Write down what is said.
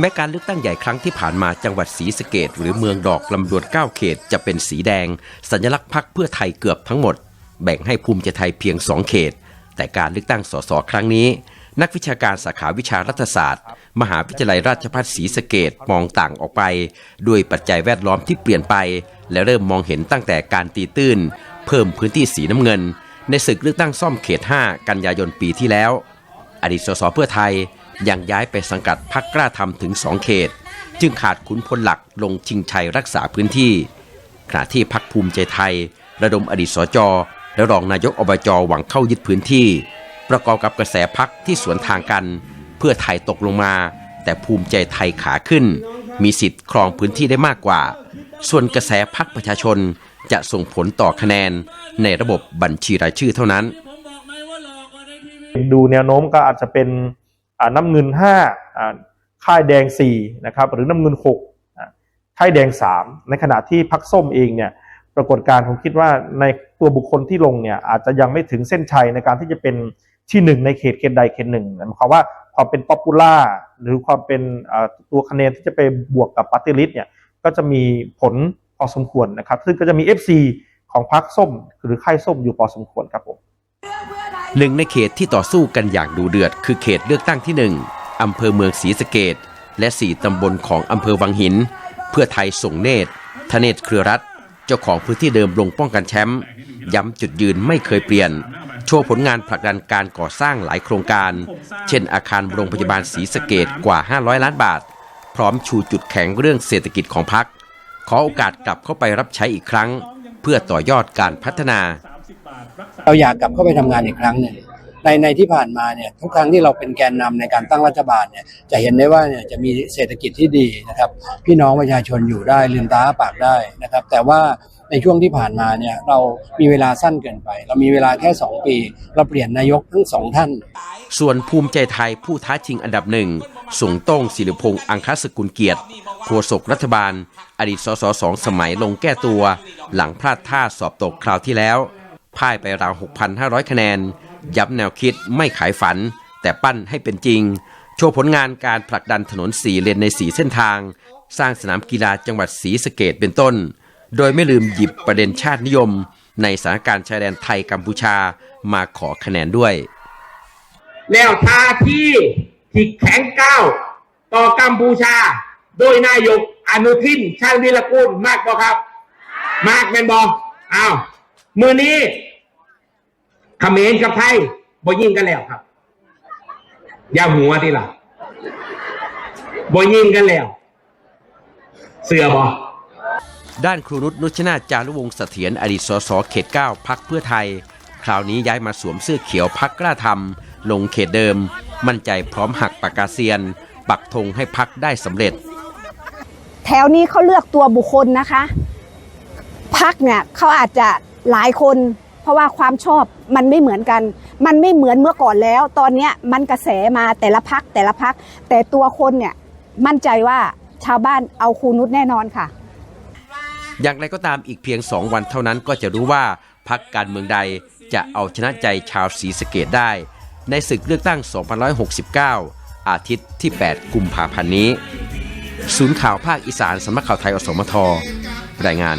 แม้การเลือกตั้งใหญ่ครั้งที่ผ่านมาจังหวัดศรีสะเกดหรือเมืองดอกลำดวน9เขตจะเป็นสีแดง สัญลักษณ์พักเพื่อไทยเกือบทั้งหมด แบ่งให้ภูมิใจไทยเพียง 2 เขต แต่การเลือกตั้งสสครั้งนี้ นักวิชาการสาขาวิชารัฐศาสตร์ มหาวิทยาลัยราชภัฏศรีสะเกดมองต่างออกไป ด้วยปัจจัยแวดล้อมที่เปลี่ยนไป และเริ่มมองเห็นตั้งแต่การตีตื้น เพิ่มพื้นที่สีน้ำเงิน ในศึกเลือกตั้งซ่อมเขต 5 กันยายนปีที่แล้ว อดีตสสเพื่อไทย ยังย้ายไปสังกัดพักกล้าทำถึง2เขต จึงขาดขุนพลหลักลงชิงชัยรักษาพื้นที่ ขณะที่พักภูมิใจไทย ระดมอดีตสจและรองนายกอบจหวังเข้ายึดพื้นที่ ประกอบกับกระแสพักที่สวนทางกัน เพื่อไทยตกลงมา แต่ภูมิใจไทยขาขึ้น มีสิทธิ์ครองพื้นที่ได้มากกว่า ส่วนกระแสพักประชาชนจะส่งผลต่อคะแนนในระบบบัญชีรายชื่อเท่านั้น ดูแนวโน้มก็อาจจะเป็น น้ำเงินห้าค่ายแดงสี่นะครับหรือน้ำเงินหกค่ายแดงสามในขณะที่พักส้มเองเนี่ยปรากฏการณ์ผมคิดว่าในตัวบุคคลที่ลงเนี่ยอาจจะยังไม่ถึงเส้นชัยในการที่จะเป็นที่หนึ่งในเขตเขตใดเขตหนึ่งหมายความว่าความเป็นป๊อปปูล่าหรือความเป็นตัวคะแนนที่จะไปบวกกับปฏิริษเนี่ยก็จะมีผลพอสมควรนะครับ ซึ่งก็จะมี FC ของพรรคส้มหรือค่ายส้มอยู่พอสมควรครับผม หนึ่งในเขตที่ต่อสู้กันอย่างดูเดือด คือเขตเลือกตั้งที่ 1 อำเภอเมืองศรีสะเกดและ 4 ตำบลของอำเภอวังหิน เพื่อไทยส่งเนตรธเนศเครือรัฐ เจ้าของพื้นที่เดิมลงป้องกันแชมป์ย้ำจุดยืนไม่เคยเปลี่ยน โชว์ผลงานผลักดันการก่อสร้างหลายโครงการ เช่นอาคารโรงพยาบาลศรีสะเกดกว่า 500 ล้านบาท พร้อมชูจุดแข็งเรื่องเศรษฐกิจของพรรคขอโอกาสกลับเข้าไปรับใช้อีกครั้ง เพื่อต่อยอดการพัฒนา เราอยากกลับเข้าไปทำงานอีกครั้งหนึ่งในในที่ผ่านมาเนี่ยทุกครั้งที่เราเป็นแกนนำในการตั้งรัฐบาลเนี่ยจะเห็นได้ว่าเนี่ยจะมีเศรษฐกิจที่ดีนะครับพี่น้องประชาชนอยู่ได้ลืมตาอ้าปากได้นะครับ แต่ว่าในช่วงที่ผ่านมาเนี่ยเรามีเวลาสั้นเกินไป เรามีเวลาแค่ 2 ปี เราเปลี่ยนนายกทั้งสองท่าน ส่วนภูมิใจไทยผู้ท้าชิงอันดับหนึ่งส่งโต้งศิริพงษ์อังคสกุลเกียรติโฆษกรัฐบาล อดีตสสสองสมัยลงแก้ตัว หลังพลาดท่าสอบตกคราวที่แล้ว พ่ายไปราว 6,500 คะแนน ย้ำแนวคิดไม่ขายฝัน แต่ปั้นให้เป็นจริง โชว์ผลงานการผลักดันถนนสีเลนในสีเส้นทาง สร้างสนามกีฬาจังหวัดศรีสะเกดเป็นต้น โดยไม่ลืมหยิบประเด็นชาตินิยม ในสถานการณ์ชายแดนไทยกัมพูชามาขอคะแนนด้วย แล้วทาที่ที่แข็งก้าวต่อกัมพูชา โดยนายกอนุทินชาญวิรกูลมากบ่ครับ มากเป็นบออ้าวมือนี้ มรกับไทยบ่ยิงกันแล้วครับ อย่าหัวทีละบ่ยิงกันแล้ว เสือบอด้านครูนุชนุชนาถจารุวงศ์เสถียรอดีตสสเขต 9พักเพื่อไทย คราวนี้ย้ายมาสวมเสื้อเขียวพักกล้าทำลงเขตเดิม มั่นใจพร้อมหักปากกาเซียน ปักธงให้พักได้สำเร็จ แถวนี้เขาเลือกตัวบุคคลนะคะ พักเนี่ยเขาอาจจะหลายคนเพ ราะว่าความชอบมันไม่เหมือนกัน มันไม่เหมือนเมื่อก่อนแล้ว ตอนเนี้มันกระแสมาแต่ละพักแต่ละพัก แต่ตัวคนเนี่ยมั่นใจว่าชาวบ้านเอาครูนุชแน่นอนค่ะ อย่างไรก็ตามอีกเพียง 2 วันเท่านั้นก็จะรู้ว่าพักการเมืองใดจะเอาชนะใจชาวศรีสะเกดได้ ในศึกเลือกตั้ง 2569 อาทิตย์ที่ 8 กุมภาพันธ์นี้ ศูนย์ข่าวภาคอีสานสำนักข่าวไทยอสมทรายงาน